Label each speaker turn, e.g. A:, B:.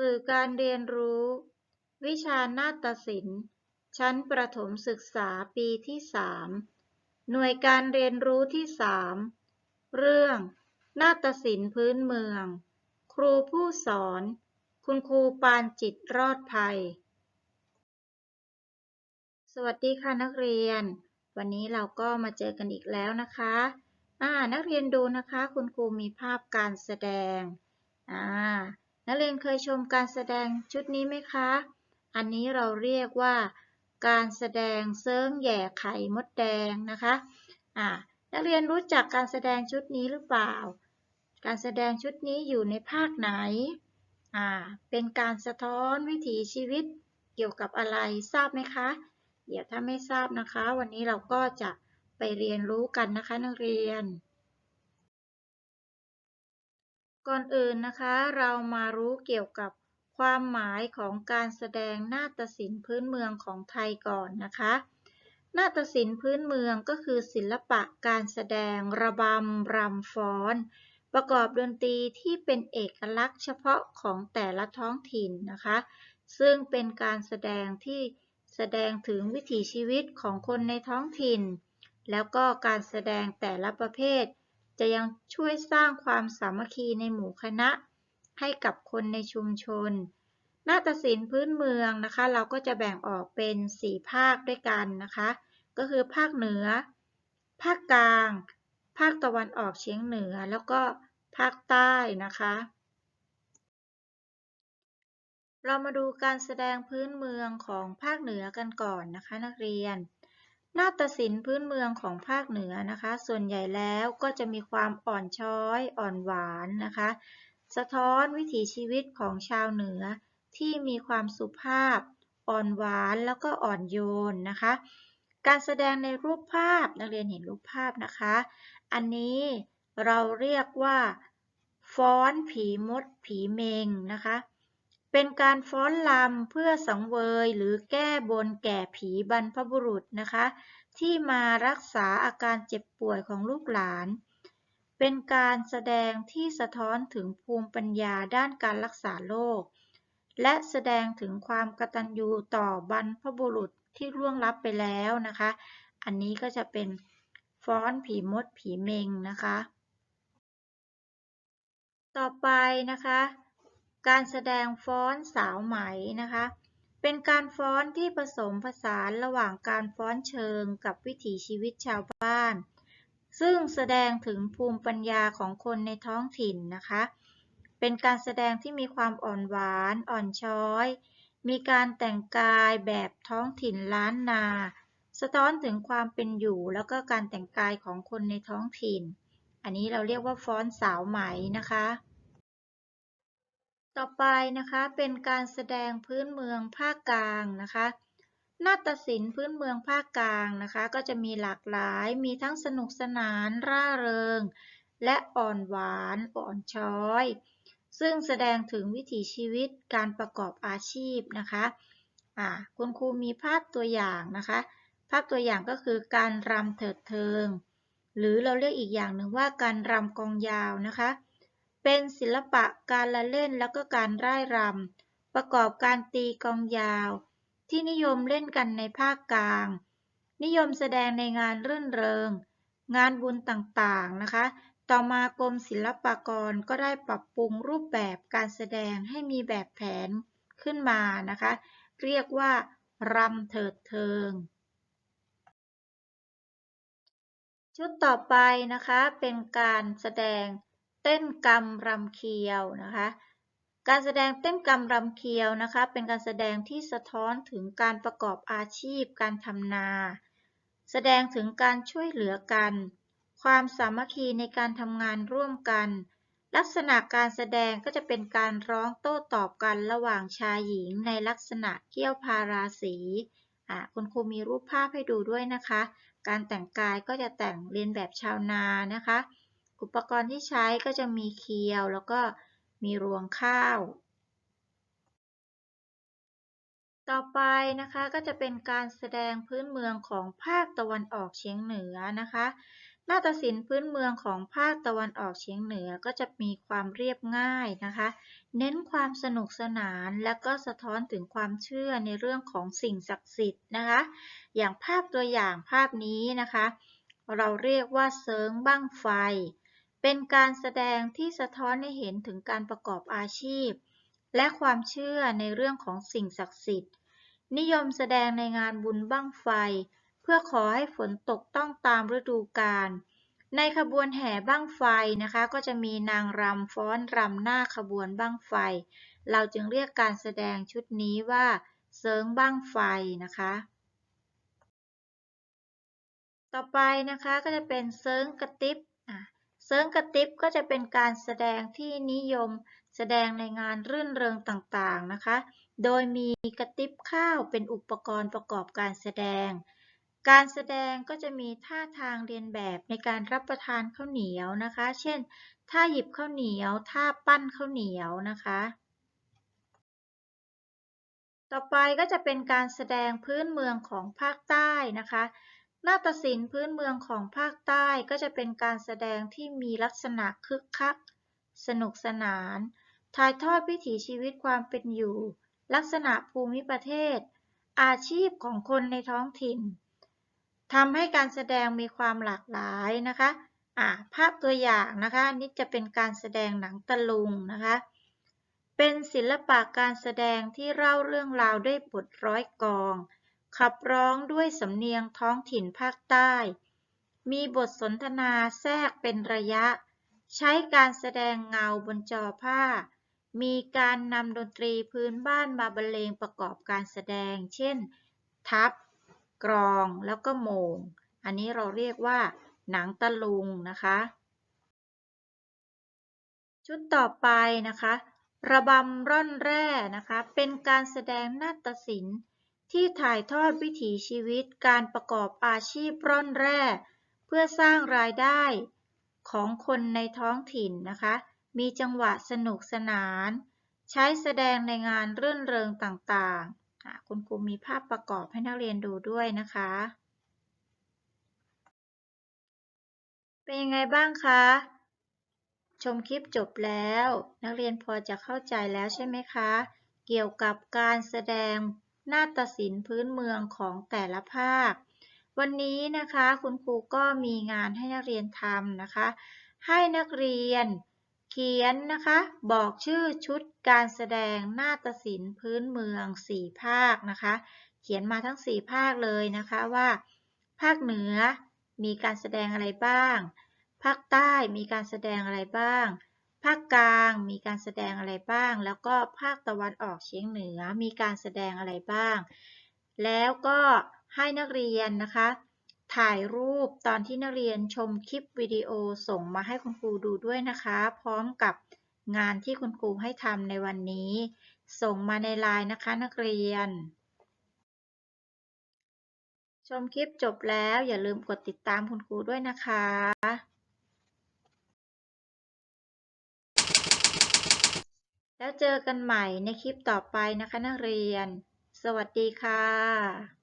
A: สื่อการเรียนรู้ วิชานาฏศิลป์ ชั้นประถมศึกษาปีที่ 3 หน่วยการเรียนรู้ที่ 3 เรื่อง นาฏศิลป์พื้นเมือง ครูผู้สอน คุณครูปานจิตรอดภัย สวัสดีค่ะนักเรียน วันนี้เราก็มาเจอกันอีกแล้วนะคะอ่านักเรียนดูนะคะ คุณครูมีภาพการแสดงอ่า นักเรียนเคยชมการแสดงชุดนี้ไหมคะ อันนี้เราเรียกว่าการแสดงเซิงแย่ไข่มดแดงนะคะอ่านักเรียนรู้จักการแสดงชุดนี้หรือเปล่า การแสดงชุดนี้อยู่ในภาคไหนอ่าเป็นการสะท้อนวิถีชีวิตเกี่ยวกับอะไรทราบไหมคะ เดี๋ยวถ้าไม่ทราบนะคะ วันนี้เราก็จะไปเรียนรู้กันนะคะนักเรียน ก่อนอื่นนะคะ เรามารู้เกี่ยวกับความหมายของการแสดงนาฏศิลป์พื้นเมืองของไทยก่อนนะคะ นาฏศิลป์พื้นเมืองก็คือศิลปะการแสดงระบำรำฟ้อน ประกอบดนตรีที่เป็นเอกลักษณ์เฉพาะของแต่ละท้องถิ่นนะคะ ซึ่งเป็นการแสดงที่แสดงถึงวิถีชีวิตของคนในท้องถิ่น แล้วก็การแสดงแต่ละประเภท จะยังช่วยสร้างความสามัคคีในหมู่คณะ ให้กับคนในชุมชน นาฏศิลป์พื้นเมืองนะคะ เราก็จะแบ่งออกเป็นสี่ภาคด้วยกันนะคะ ก็คือภาคเหนือ ภาคกลาง ภาคตะวันออกเฉียงเหนือ แล้วก็ภาคใต้นะคะ เรามาดูการแสดงพื้นเมืองของภาคเหนือกันก่อนนะคะนักเรียน นาฏศิลป์พื้นเมืองของภาคเหนือนะคะ ส่วนใหญ่แล้วก็จะมีความอ่อนช้อยอ่อนหวานนะคะ สะท้อนวิถีชีวิตของชาวเหนือที่มีความสุภาพ อ่อนหวานแล้วก็อ่อนโยนนะคะ การแสดงในรูปภาพนักเรียนเห็นรูปภาพนะคะ อันนี้เราเรียกว่าฟ้อนผีมดผีเมงนะคะ เป็นการฟ้อนลำเพื่อสังเวยหรือแก้บนแก่ผีบรรพบุรุษนะคะ ที่มารักษาอาการเจ็บป่วยของลูกหลาน เป็นการแสดงที่สะท้อนถึงภูมิปัญญาด้านการรักษาโรคและแสดงถึงความกตัญญูต่อบรรพบุรุษที่ร่วงลับไปแล้วนะคะ อันนี้ก็จะเป็นฟ้อนผีมดผีเมงนะคะ ต่อไปนะคะ การแสดงฟ้อนสาวไหมนะคะ เป็นการฟ้อนที่ผสมผสานระหว่างการฟ้อนเชิงกับวิถีชีวิตชาวบ้าน ซึ่งแสดงถึงภูมิปัญญาของคนในท้องถิ่นนะคะ เป็นการแสดงที่มีความอ่อนหวานอ่อนช้อย มีการแต่งกายแบบท้องถิ่นล้านนา สะท้อนถึงความเป็นอยู่แล้วก็การแต่งกายของคนในท้องถิ่น อันนี้เราเรียกว่าฟ้อนสาวไหมนะคะ ต่อไปนะคะเป็นการแสดงพื้นเมืองภาคกลางนะคะนาฏศิลป์พื้นเมืองภาคกลางนะคะ ก็จะมีหลากหลาย มีทั้งสนุกสนาน ร่าเริง และอ่อนหวานอ่อนช้อย ซึ่งแสดงถึงวิถีชีวิตการประกอบอาชีพนะคะคุณครูมีภาพตัวอย่างนะคะ ภาพตัวอย่างก็คือการรำเถิดเทิง หรือเราเรียกอีกอย่างหนึ่งว่าการรำกองยาวนะคะ เป็นศิลปะการละเล่นแล้วก็การร่ายรำ ประกอบการตีกองยาว ที่นิยมเล่นกันในภาคกลาง นิยมแสดงในงานรื่นเริง งานบุญต่างๆนะคะ ต่อมากรมศิลปากรก็ได้ปรับปรุงรูปแบบการแสดงให้มีแบบแผนขึ้นมานะคะ เรียกว่ารำเถิดเทิง ชุดต่อไปนะคะเป็นการแสดง เต้นกำรำเคียวนะคะ การแสดงเต้นกำรำเคียวนะคะ เป็นการแสดงที่สะท้อนถึงการประกอบอาชีพ การทำนา แสดงถึงการช่วยเหลือกัน ความสามัคคีในการทำงานร่วมกัน ลักษณะการแสดงก็จะเป็นการร้องโต้ตอบกันระหว่างชายหญิงในลักษณะเกี่ยวพาราสีอ่าคุณครูมีรูปภาพให้ดูด้วยนะคะ การแต่งกายก็จะแต่งเรียนแบบชาวนานะคะ อุปกรณ์ที่ใช้ก็จะมีเคียวแล้วก็มีรวงข้าว ต่อไปนะคะก็จะเป็นการแสดงพื้นเมืองของภาคตะวันออกเฉียงเหนือนะคะนาฏศิลป์พื้นเมืองของภาคตะวันออกเฉียงเหนือก็จะมีความเรียบง่ายนะคะ เน้นความสนุกสนานและก็สะท้อนถึงความเชื่อในเรื่องของสิ่งศักดิ์สิทธิ์นะคะ อย่างภาพตัวอย่างภาพนี้นะคะ เราเรียกว่าเซิงบั้งไฟ เป็นการแสดงที่สะท้อนให้เห็นถึงการประกอบอาชีพ และความเชื่อในเรื่องของสิ่งศักดิ์สิทธิ์ นิยมแสดงในงานบุญบั้งไฟ เพื่อขอให้ฝนตกต้องตามฤดูกาลในขบวนแห่บั้งไฟนะคะ ก็จะมีนางรำฟ้อนรำหน้าขบวนบั้งไฟ เราจึงเรียกการแสดงชุดนี้ว่าเซิงบั้งไฟนะคะ ต่อไปนะคะก็จะเป็นเซิงกระติบ เซิร์งกระติบก็จะเป็นการแสดงที่นิยมแสดงในงานรื่นเริงต่างๆนะคะ โดยมีกระติบข้าวเป็นอุปกรณ์ประกอบการแสดง การแสดงก็จะมีท่าทางเรียนแบบในการรับประทานข้าวเหนียวนะคะ เช่น ท่าหยิบข้าวเหนียว ท่าปั้นข้าวเหนียวนะคะ ต่อไปก็จะเป็นการแสดงพื้นเมืองของภาคใต้นะคะ นาฏศิลป์พื้นเมืองของภาคใต้ก็จะเป็นการแสดงที่มีลักษณะคึกคัก สนุกสนาน ถ่ายทอดวิถีชีวิตความเป็นอยู่ ลักษณะภูมิประเทศ อาชีพของคนในท้องถิ่นทำให้การแสดงมีความหลากหลายนะคะภาพตัวอย่างนะคะนี่จะเป็นการแสดงหนังตะลุงนะคะ เป็นศิลปะการแสดงที่เล่าเรื่องราวด้วยบทร้อยกอง ขับร้องด้วยสำเนียงท้องถิ่นภาคใต้ มีบทสนทนาแทรกเป็นระยะ ใช้การแสดงเงาบนจอผ้า มีการนำดนตรีพื้นบ้านมาบรรเลงประกอบการแสดง เช่น ทับ กรอง แล้วก็โมง อันนี้เราเรียกว่าหนังตะลุงนะคะ ชุดต่อไปนะคะ ระบำร่อนแร่นะคะ เป็นการแสดงนาฏศิลป์ ที่ถ่ายทอดวิถีชีวิตการประกอบอาชีพร่อนแร่ เพื่อสร้างรายได้ของคนในท้องถิ่นนะคะ มีจังหวะสนุกสนาน ใช้แสดงในงานรื่นเริงต่างๆ คุณครูมีภาพประกอบให้นักเรียนดูด้วยนะคะ เป็นยังไงบ้างคะ ชมคลิปจบแล้ว นักเรียนพอจะเข้าใจแล้วใช่ไหมคะ เกี่ยวกับการแสดง นาฏศิลป์พื้นเมืองของแต่ละภาค วันนี้นะคะคุณครูก็มีงานให้นักเรียนทำนะคะ ให้นักเรียนเขียนนะคะ บอกชื่อชุดการแสดงนาฏศิลป์พื้นเมือง 4 ภาคนะคะ เขียนมาทั้ง 4 ภาคเลยนะคะว่า ภาคเหนือมีการแสดงอะไรบ้าง ภาคใต้มีการแสดงอะไรบ้าง ภาคกลางมีการแสดงอะไรบ้าง แล้วก็ภาคตะวันออกเฉียงเหนือมีการแสดงอะไรบ้าง แล้วก็ให้นักเรียนนะคะ ถ่ายรูปตอนที่นักเรียนชมคลิปวิดีโอส่งมาให้คุณครูดูด้วยนะคะ พร้อมกับงานที่คุณครูให้ทำในวันนี้ ส่งมาในไลน์นะคะนักเรียน ชมคลิปจบแล้วอย่าลืมกดติดตามคุณครูด้วยนะคะ แล้วเจอกันใหม่ในคลิปต่อไปนะคะนักเรียน สวัสดีค่ะ